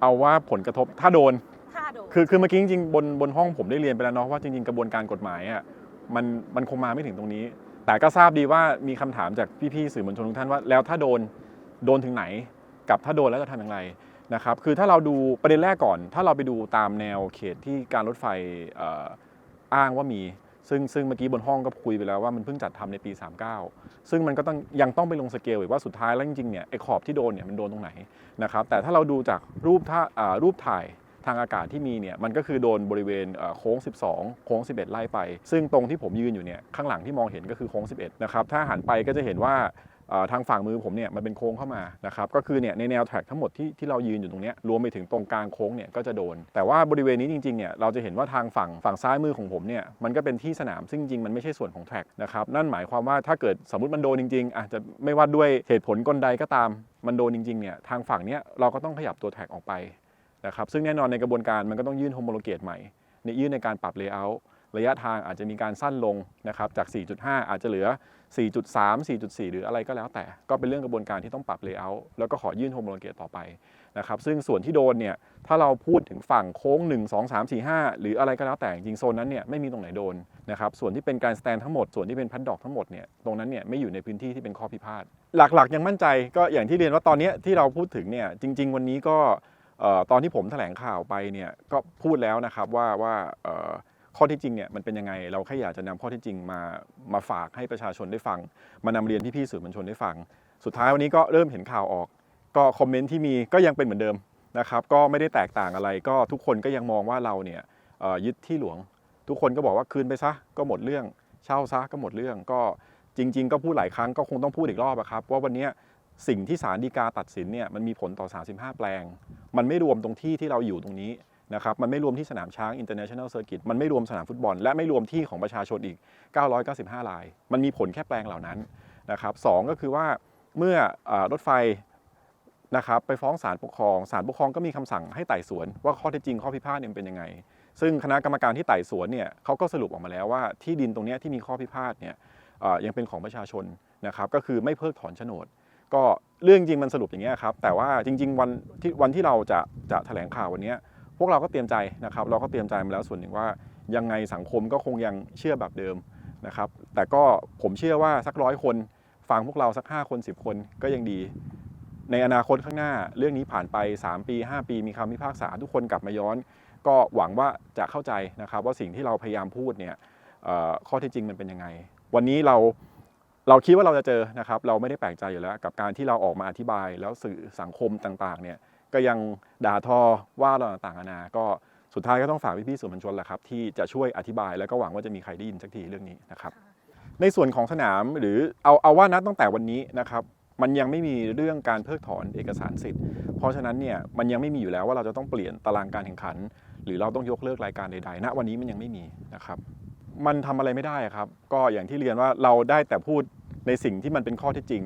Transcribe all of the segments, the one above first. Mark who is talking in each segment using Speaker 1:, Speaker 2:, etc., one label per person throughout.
Speaker 1: เอาว่าผลกระทบถ้าโดน
Speaker 2: ถ้าโดน
Speaker 1: คือคือเมื่อกี้จริงๆบนบนห้องผมได้เรียนไปแล้วเนาะว่าจริงๆกระบวนการกฎหมายอะมันมันคงมาไม่ถึงตรงนี้ แต่ก็ทราบดีว่ามีคำถามจากพี่ๆสื่อมวลชนทุกท่านว่า แล้วถ้าโดนโดนถึงไหน กับถ้าโดนแล้วจะทำอย่างไรนะครับคือถ้าเราดูประเด็นแรกก่อน ถ้าเราไปดูตามแนวเขตที่การรถไฟเอ่ออ้างว่ามี ซึ่งซึ่งเมื่อกี้บนห้องก็คุยไปแล้วว่ามันเพิ่งจัดทำในปี 39 ซึ่งมันก็ต้องยังต้องไปลงสเกลอีกว่าสุดท้ายแล้วจริงๆเนี่ยไอ้ขอบที่โดนเนี่ยมันโดนตรงไหนนะครับแต่ถ้าเราดูจากรูปท่ารูปถ่ายทางอากาศที่มีเนี่ยมันก็คือโดนบริเวณโค้ง 12 โค้ง 11 ไล่ไป ซึ่งตรงที่ผมยืนอยู่เนี่ยข้างหลังที่มองเห็นก็คือโค้ง 11 นะครับถ้าหันไปก็จะเห็นว่า ทางฝั่งมือผมเนี่ยมันเป็นโค้งเข้ามานะครับก็คือเนี่ยในแนวแทร็กทั้งหมดที่ที่เรายืนอยู่ตรงนี้รวมไปถึงตรงกลางโค้งเนี่ยก็จะโดน แต่ว่าบริเวณนี้จริงๆเนี่ยเราจะเห็นว่าทางฝั่งฝั่งซ้ายมือของผมเนี่ยมันก็เป็นที่สนามซึ่งจริงมันไม่ใช่ส่วนของแทร็กนะครับนั่นหมายความว่าถ้าเกิดสมมติมันโดนจริงๆอาจจะไม่ว่าด้วยเหตุผลกลใดก็ตามมันโดนจริงๆเนี่ยทางฝั่งเนี้ยเราก็ต้องขยับตัวแท็กออกไปนะครับซึ่งแน่นอนในกระบวนการมันก็ต้องยื่นโฮมโลเกตใหม่ในยื่นในการปรับเลเยอร์ ระยะทางอาจจะมีการสั้นลงนะครับจาก 4.5 อาจจะเหลือ 4.3 4.4 หรืออะไรก็แล้วแต่ ก็เป็นเรื่องกระบวนการที่ต้องปรับเลเยอร์แล้วก็ขอยื่นโฮมโลเกตต่อไปนะครับซึ่งส่วนที่โดนเนี่ยถ้าเราพูดถึงฝั่งโค้ง 1 2 3 4 5 หรืออะไรก็แล้วแต่จริงโซนนั้นเนี่ยไม่มีตรงไหนโดนนะครับส่วนที่เป็นการสแตนทั้งหมด ส่วนที่เป็นพัดดอกทั้งหมดเนี่ยตรงนั้นเนี่ยไม่อยู่ในพื้นที่ที่เป็นข้อพิพาทหลักๆ ยังมั่นใจก็อย่างที่เรียนว่าตอนนี้ที่เราพูดถึงเนี่ยจริง ๆ วันนี้ก็ออตอนที่ผมแถลงข่าวไปเนี่ยก็พูดแล้วนะครับว่าว่าอ ข้อที่จริงเนี่ยมันเป็นยังไง เราแค่อยากจะนำข้อที่จริงมามาฝากให้ประชาชนได้ฟัง มานำเรียนพี่ๆสื่อมวลชนได้ฟัง สุดท้ายวันนี้ก็เริ่มเห็นข่าวออก ก็คอมเมนต์ที่มีก็ยังเป็นเหมือนเดิมนะครับก็ไม่ได้แตกต่างอะไรก็ทุกคนก็ยังมองว่าเราเนี่ยยึดที่หลวง ทุกคนก็บอกว่าคืนไปซะก็หมดเรื่อง เช่าซะก็หมดเรื่องก็จริง ๆ ก็พูดหลายครั้งก็คงต้องพูดอีกรอบอะครับว่าวันนี้สิ่งที่ศาลฎีกาตัดสินเนี่ยมันมีผลต่อ 35 แปลง มันไม่รวมตรงที่ที่เราอยู่ตรงนี้ นะครับมันไม่รวมที่สนามช้าง International Circuit มันไม่รวมสนามฟุตบอล และไม่รวมที่ของประชาชนอีก 995 ราย มันมีผลแค่แปลงเหล่านั้นนะครับสองก็คือว่าเมื่ออรถไฟนะครับไปฟ้องศาลปกครองศาลปกครองก็มีคำสั่งให้ไต่สวน ว่าข้อเท็จจริงข้อพิพาทเนี่ยมันเป็นยังไง ซึ่งคณะกรรมการที่ไต่สวนเนี่ยเขาก็สรุปออกมาแล้วว่าที่ดินตรงนี้ที่มีข้อพิพาทเนี่ยยังเป็นของประชาชนนะครับก็คือไม่เพิกถอนโฉนด ก็เรื่องจริงมันสรุปอย่างเงี้ครับแต่ว่าจริง ๆ วันที่วันที่เราจะจะแถลงข่าววันนี้ พวกเราก็เตรียมใจนะครับ เราก็เตรียมใจมาแล้วส่วนหนึ่งว่ายังไงสังคมก็คงยังเชื่อแบบเดิมนะครับ แต่ก็ผมเชื่อว่าสักร้อยคนฟังพวกเราสัก 5 คน 10 คนก็ยังดี ในอนาคตข้างหน้าเรื่องนี้ผ่านไป 3 ปี 5 ปี มีคำพิพากษาทุกคนกลับมาย้อน ก็หวังว่าจะเข้าใจนะครับว่าสิ่งที่เราพยายามพูดเนี่ยข้อเท็จจริงมันเป็นยังไง วันนี้เราเราคิดว่าเราจะเจอนะครับ เราไม่ได้แปลกใจอยู่แล้ว กับการที่เราออกมาอธิบายแล้วสื่อสังคมต่างๆเนี่ย ก็ยังด่าทอว่าเราต่างๆนานาก็สุดท้ายก็ต้องฝากพี่ๆสื่อมวลชนแหละครับที่จะช่วยอธิบายแล้วก็หวังว่าจะมีใครได้ยินสักทีเรื่องนี้นะครับ ในส่วนของสนามหรือเอาเอาว่านัดตั้งแต่วันนี้นะครับมันยังไม่มีเรื่องการเพิกถอนเอกสารสิทธิ์ เพราะฉะนั้นเนี่ยมันยังไม่มีอยู่แล้วว่าเราจะต้องเปลี่ยนตารางการแข่งขัน หรือเราต้องยกเลิกรายการใดๆณวันนี้มันยังไม่มีนะครับ มันทำอะไรไม่ได้ครับ ก็อย่างที่เรียนว่าเราได้แต่พูด ในสิ่งที่มันเป็นข้อท็จจริง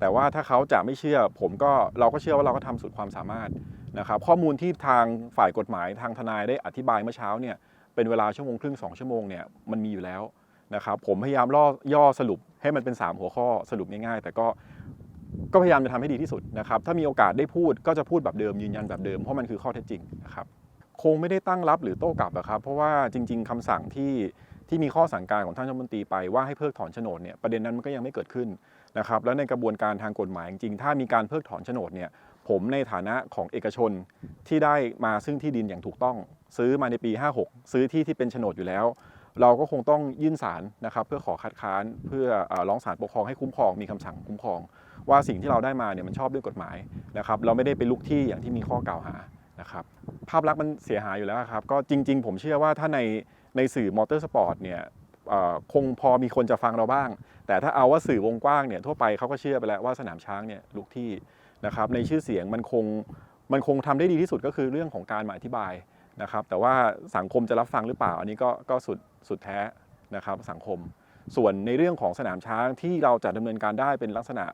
Speaker 1: แต่ว่าถ้าเขาจะไม่เชื่อ ผมก็เราก็เชื่อว่าเราก็ทำสุดความสามารถนะครับ ข้อมูลที่ทางฝ่ายกฎหมายทางทนายได้อธิบายเมื่อเช้าเนี่ยเป็นเวลาชั่วโมงครึ่งสองชั่วโมงเนี่ยมันมีอยู่แล้วนะครับผมพยายามล่อย่อสรุปให้มันเป็น 3 หัวข้อสรุปง่ายๆ แต่ก็ก็พยายามจะทำให้ดีที่สุดนะครับ ถ้ามีโอกาสได้พูดก็จะพูดแบบเดิมยืนยันแบบเดิม เพราะมันคือข้อเท็จจริงนะครับ คงไม่ได้ตั้งรับหรือโต้กลับอะครับ เพราะว่าจริง ๆคำสั่งที่ ที่มีข้อสั่งการของท่านรัฐมนตรีไปว่าให้เพิกถอนโฉนดเนี่ยประเด็นนั้นมันก็ยังไม่เกิดขึ้นนะครับแล้วในกระบวนการทางกฎหมายจริงๆถ้ามีการเพิกถอนโฉนดเนี่ยผมในฐานะของเอกชนที่ได้มาซึ่งที่ดินอย่างถูกต้อง ซื้อมาในปี 56 ซื้อที่ที่เป็นโฉนดอยู่แล้ว เราก็คงต้องยื่นศาลนะครับเพื่อขอคัดค้านเพื่อร้องศาลปกครองให้คุ้มครองมีคำสั่งคุ้มครอง ว่าสิ่งที่เราได้มาเนี่ยมันชอบด้วยกฎหมายนะครับเราไม่ได้ไปลุกที่อย่างที่มีข้อกล่าวหานะครับภาพลักษณ์มันเสียหายอยู่แล้วครับก็จริง ๆ ผมเชื่อว่าถ้าใน ในสื่อมอเตอร์สปอร์ตเนี่ยคงพอมีคนจะฟังเราบ้าง แต่ถ้าเอาว่าสื่อวงกว้างเนี่ยทั่วไปเขาก็เชื่อไปแล้วว่าสนามช้างเนี่ยลุกที่นะครับในชื่อเสียงมันคงมันคงทำได้ดีที่สุดก็คือเรื่องของการมาอธิบายนะครับ แต่ว่าสังคมจะรับฟังหรือเปล่า อันนี้ก็ก็สุดสุดแท้นะครับสังคม ส่วนในเรื่องของสนามช้างที่เราจะดำเนินการได้เป็นลักษณะ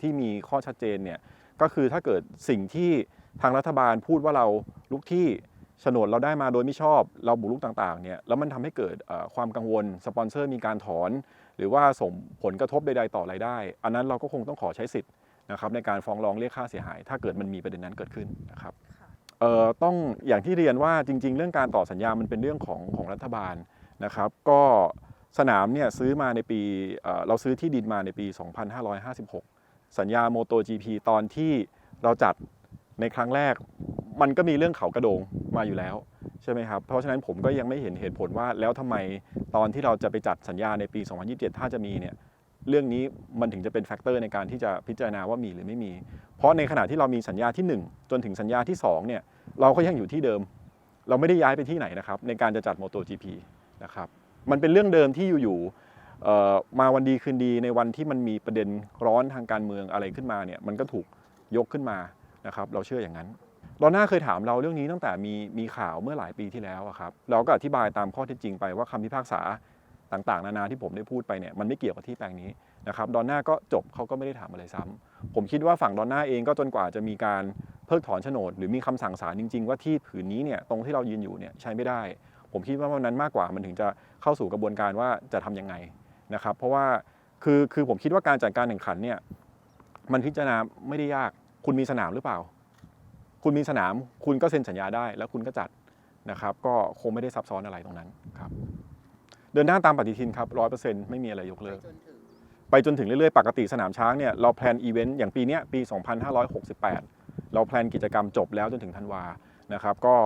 Speaker 1: ที่มีข้อชัดเจนเนี่ยก็คือถ้าเกิดสิ่งที่ทางรัฐบาลพูดว่าเราลุกที่ โฉนดเราได้มาโดยไม่ชอบเราบุกรุกต่างๆเนี่ยแล้วมันทำให้เกิดเอ่อความกังวลสปอนเซอร์มีการถอน หรือว่าส่งผลกระทบใดๆต่อรายได้ อันนั้นเราก็คงต้องขอใช้สิทธิ์นะครับในการฟ้องร้องเรียกค่าเสียหาย ถ้าเกิดมันมีประเด็นนั้นเกิดขึ้นนะครับ
Speaker 2: ค่ะ
Speaker 1: เอ่อต้องอย่างที่เรียนว่าจริง ๆ เรื่องการต่อสัญญามันเป็นเรื่องของของรัฐบาลนะครับก็สนามเนี่ยซื้อมาในปีเอ่อเราซื้อที่ดินมาในปี 2556 สัญญาโมโต GP ตอนที่เราจัดในครั้งแรก มันก็มีเรื่องเขากระโดงมาอยู่แล้วใช่ไหมครับ เพราะฉะนั้นผมก็ยังไม่เห็นเหตุผลว่าแล้วทำไมตอนที่เราจะไปจัดสัญญาในปี 2027 ถ้าจะมีเนี่ยเรื่องนี้มันถึงจะเป็นแฟกเตอร์ในการที่จะพิจารณาว่ามีหรือไม่มี เพราะในขณะที่เรามีสัญญาที่ 1 จนถึงสัญญาที่2เนี่ยเราก็ยังอยู่ที่เดิม เราไม่ได้ย้ายไปที่ไหนนะครับในการจะจัด MotoGP นะครับมันเป็นเรื่องเดิมที่อยู่ๆมาวันดีคืนดีในวันที่มันมีประเด็นร้อนทางการเมืองอะไรขึ้นมาเนี่ยมันก็ถูกยกขึ้นมานะครับเราเชื่ออย่างนั้น ลอน่าเคยถามเราเรื่องนี้ตั้งแต่มีมีข่าวเมื่อหลายปีที่แล้วครับเราก็อธิบายตามข้อเท็จจริงไปว่าคำพิพากษาต่างๆ นานาที่ผมได้พูดไปเนี่ยมันไม่เกี่ยวกับที่แปลงนี้นะครับดอนน่าก็จบเขาก็ไม่ได้ถามอะไรซ้ำผมคิดว่าฝั่งดอนน่าเองก็จนกว่าจะมีการเพิกถอนโฉนด หรือมีคำสั่งศาลจริง ๆ ว่าที่ผืนนี้เนี่ยตรงที่เรายืนอยู่เนี่ยใช้ไม่ได้ ผมคิดว่าวันนั้นมากกว่ามันถึงจะเข้าสู่กระบวนการว่าจะทำยังไงนะครับ เพราะว่าคือคือผมคิดว่าการจัดการแข่งขันเนี่ยมันพิจารณาไม่ได้ยากคุณมีสนามหรือเปล่า คุณมีสนาม คุณก็เซ็นสัญญาได้ แล้วคุณก็จัดนะครับ ก็คงไม่ได้ซับซ้อนอะไรตรงนั้นครับ เดินหน้าตามปฏิทินครับร้อยเปอร์เซ็นต์ไม่มีอะไรยกเลิก
Speaker 2: จนถึง
Speaker 1: ไปจนถึงเรื่อยๆ ปกติสนามช้างเนี่ยเราแพลนอีเวนต์อย่างปีเนี้ยปี 2568 เราแพลนกิจกรรมจบแล้วจนถึงธันวานะครับก็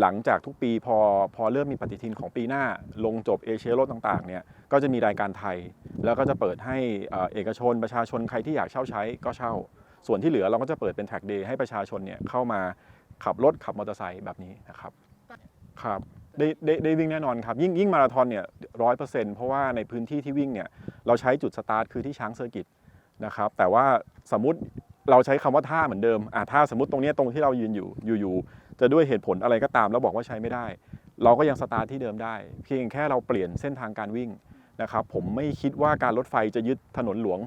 Speaker 1: หลังจากทุกปีพอพอเริ่มมีปฏิทินของปีหน้าลงจบเอเชียโรดต่างๆเนี่ยก็จะมีรายการไทย แล้วก็จะเปิดให้เอ่อเอกชนประชาชนใครที่อยากเช่าใช้ก็เช่า ส่วนที่เหลือเราก็จะเปิดเป็นแท็กเดย์ให้ประชาชนเนี่ยเข้ามาขับรถขับมอเตอร์ไซค์แบบนี้นะครับครับได้ได้ได้วิ่งแน่นอนครับยิ่งยิ่งมาราธอนเนี่ยร้อยเปอร์เซ็นต์เพราะว่าในพื้นที่ที่วิ่งเนี่ยเราใช้จุดสตาร์ทคือที่ช้างเซอร์กิตนะครับแต่ว่าสมมติเราใช้คำว่าท่าเหมือนเดิมอะถ้าสมมติตรงนี้ตรงที่เรายืนอยู่อยู่ๆจะด้วยเหตุผลอะไรก็ตามแล้วบอกว่าใช้ไม่ได้ เราก็ยังสตาร์ทที่เดิมได้ เพียงแค่เราเปลี่ยนเส้นทางการวิ่งนะครับผมไม่คิดว่าการรถไฟจะยึดถนนหลวง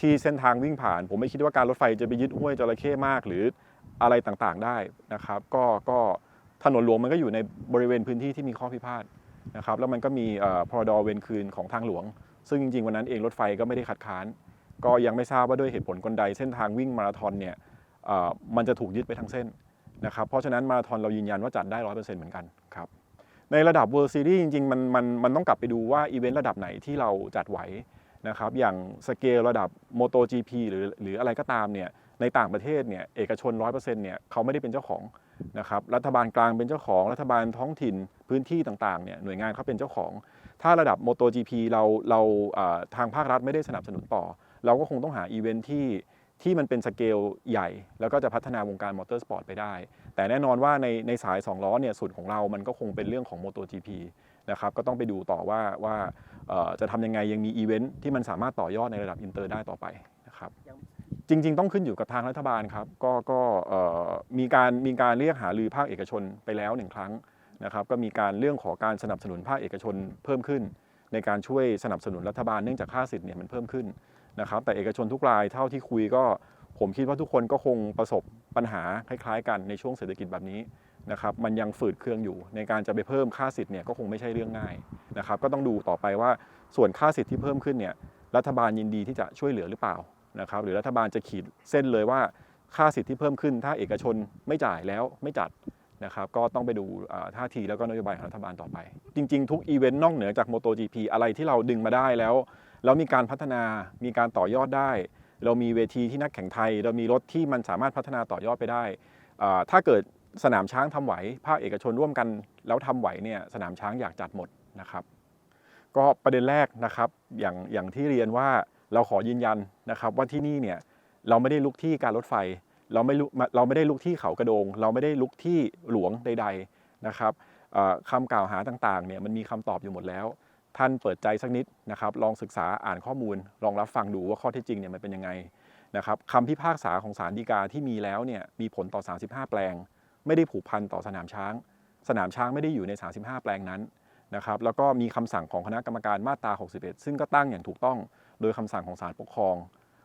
Speaker 1: ที่เส้นทางวิ่งผ่าน ผมไม่คิดว่าการรถไฟจะไปยึดห้วยจระเข้มากหรืออะไรต่างๆได้นะครับ ก็ก็ถนนหลวงมันก็อยู่ในบริเวณพื้นที่ที่มีข้อพิพาทนะครับแล้วมันก็มีเอ่อพรดเวรคืนของทางหลวง ซึ่งจริงๆวันนั้นเองรถไฟก็ไม่ได้คัดค้าน ก็ยังไม่ทราบว่าด้วยเหตุผลกลใดเส้นทางวิ่งมาราธอนเนี่ยมันจะถูกยึดไปทั้งเส้นนะครับเพราะฉะนั้นมาราธอนเรายืนยันว่าจัดได้ร้อยเปอร์เซ็นต์เหมือนกันครับในระดับ World Series จริงๆมันมันมันต้องกลับไปดูว่าอีเวนต์ระดับไหนที่เราจัดไหว นะครับอย่างสเกลระดับ MotoGP หรือหรืออะไรก็ตามเนี่ยในต่างประเทศเนี่ยเอกชน 100%เนี่ยเขาไม่ได้เป็นเจ้าของนะครับรัฐบาลกลางเป็นเจ้าของ รัฐบาลท้องถิ่นพื้นที่ต่างๆเนี่ยหน่วยงานเขาเป็นเจ้าของ ถ้าระดับ MotoGP เราเราอ่าทางภาครัฐไม่ได้สนับสนุนต่อ เราก็คงต้องหาอีเวนท์ที่ที่มันเป็นสเกลใหญ่ แล้วก็จะพัฒนาวงการมอเตอร์สปอร์ตไปได้ แต่แน่นอนว่าในในสาย 2 ล้อเนี่ยส่วนของเรามันก็คงเป็นเรื่องของ MotoGP นะครับก็ต้องไปดูต่อว่าว่าเอ่อจะทำยังไงยังมีอีเวนท์ที่มันสามารถต่อยอดในระดับอินเตอร์ได้ต่อไปนะครับจริง ๆ ต้องขึ้นอยู่กับทางรัฐบาลครับ ก็ก็เอ่อมีการมีการเรียกหารือภาคเอกชนไปแล้วหนึ่งครั้งนะครับก็มีการเรื่องของการสนับสนุนภาคเอกชนเพิ่มขึ้น ในการช่วยสนับสนุนรัฐบาลเนื่องจากค่าสิทธิ์เนี่ยมันเพิ่มขึ้นนะครับแต่เอกชนทุกรายเท่าที่คุยก็ผมคิดว่าทุกคนก็คงประสบปัญหาคล้าย ๆ กันในช่วงเศรษฐกิจแบบนี้ นะครับมันยังฝืดเครื่องอยู่ ในการจะไปเพิ่มค่าสิทธิ์เนี่ยก็คงไม่ใช่เรื่องง่ายนะครับก็ต้องดูต่อไปว่าส่วนค่าสิทธิ์ที่เพิ่มขึ้นเนี่ยรัฐบาลยินดีที่จะช่วยเหลือหรือเปล่านะครับหรือรัฐบาลจะขีดเส้นเลยว่าค่าสิทธิ์ที่เพิ่มขึ้น ถ้าเอกชนไม่จ่ายแล้วไม่จัดนะครับก็ต้องไปดูท่าทีแล้วก็นโยบายของรัฐบาลต่อไป จริง ๆ ทุกอีเวนต์นอกเหนือจาก MotoGP อะไรที่เราดึงมาได้แล้วแล้วมีการพัฒนามีการต่อยอดได้ เรามีเวทีที่นักแข่งไทย เรามีรถที่มันสามารถพัฒนาต่อยอดไปได้ ถ้าเกิด สนามช้างทำไหว ภาคเอกชนร่วมกันแล้วทำไหวเนี่ยสนามช้างอยากจัดหมดนะครับ ก็ประเด็นแรกนะครับอย่างอย่างที่เรียนว่าเราขอยืนยันนะครับว่าที่นี่เนี่ยเราไม่ได้ลุกที่การรถไฟ เราไม่ลุเราไม่ได้ลุกที่เขากระโดง เราไม่ได้ลุกที่หลวงใด ๆนะครับคำกล่าวหาต่างๆเนี่ยมันมีคำตอบอยู่หมดแล้ว ท่านเปิดใจสักนิดนะครับลองศึกษาอ่านข้อมูล ลองรับฟังดูว่าข้อเท็จจริงเนี่ยมันเป็นยังไงนะครับคำพิพากษาของศาลฎีกาที่มีแล้วเนี่ยมีผลต่อ 35 แปลง ไม่ได้ผูกพันต่อสนามช้าง สนามช้างไม่ได้อยู่ใน 35 แปลงนั้นนะครับแล้วก็มีคำสั่งของคณะกรรมการมาตรา 61 ซึ่งก็ตั้งอย่างถูกต้องโดยคำสั่งของศาลปกครอง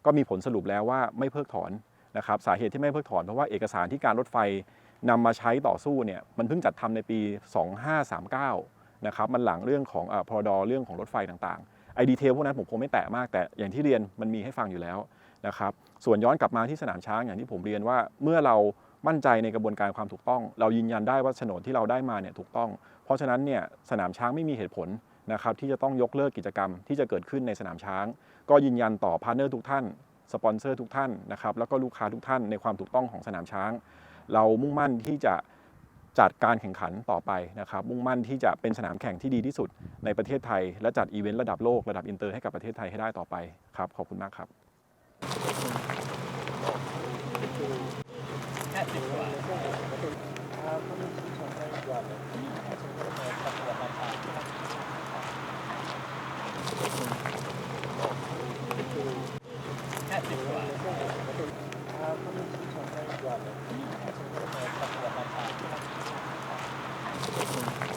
Speaker 1: ก็มีผลสรุปแล้วว่าไม่เพิกถอนนะครับสาเหตุที่ไม่เพิกถอนเพราะว่าเอกสารที่การรถไฟนำมาใช้ต่อสู้เนี่ยมันเพิ่งจัดทำในปี 2539นะครับมันหลังเรื่องของอพรดเรื่องของรถไฟต่างๆไอดีเทลพวกนั้นผมคงไม่แตะมากแต่อย่างที่เรียนมันมีให้ฟังอยู่แล้วนะครับส่วนย้อนกลับมาที่สนามช้างอย่างที่ผมเรียนว่าเมื่อเรา มั่นใจในกระบวนการความถูกต้อง เรายืนยันได้ว่าโฉนดที่เราได้มาเนี่ยถูกต้อง เพราะฉะนั้นเนี่ยสนามช้างไม่มีเหตุผลนะครับที่จะต้องยกเลิกกิจกรรมที่จะเกิดขึ้นในสนามช้าง ก็ยืนยันต่อพาร์ทเนอร์ทุกท่านสปอนเซอร์ทุกท่านนะครับแล้วก็ลูกค้าทุกท่านในความถูกต้องของสนามช้าง เรามุ่งมั่นที่จะจัดการแข่งขันต่อไปนะครับ มุ่งมั่นที่จะเป็นสนามแข่งที่ดีที่สุดในประเทศไทย และจัดอีเวนต์ระดับโลกระดับอินเตอร์ให้กับประเทศไทยให้ได้ต่อไปครับขอบคุณมากครับ
Speaker 2: 50กว่า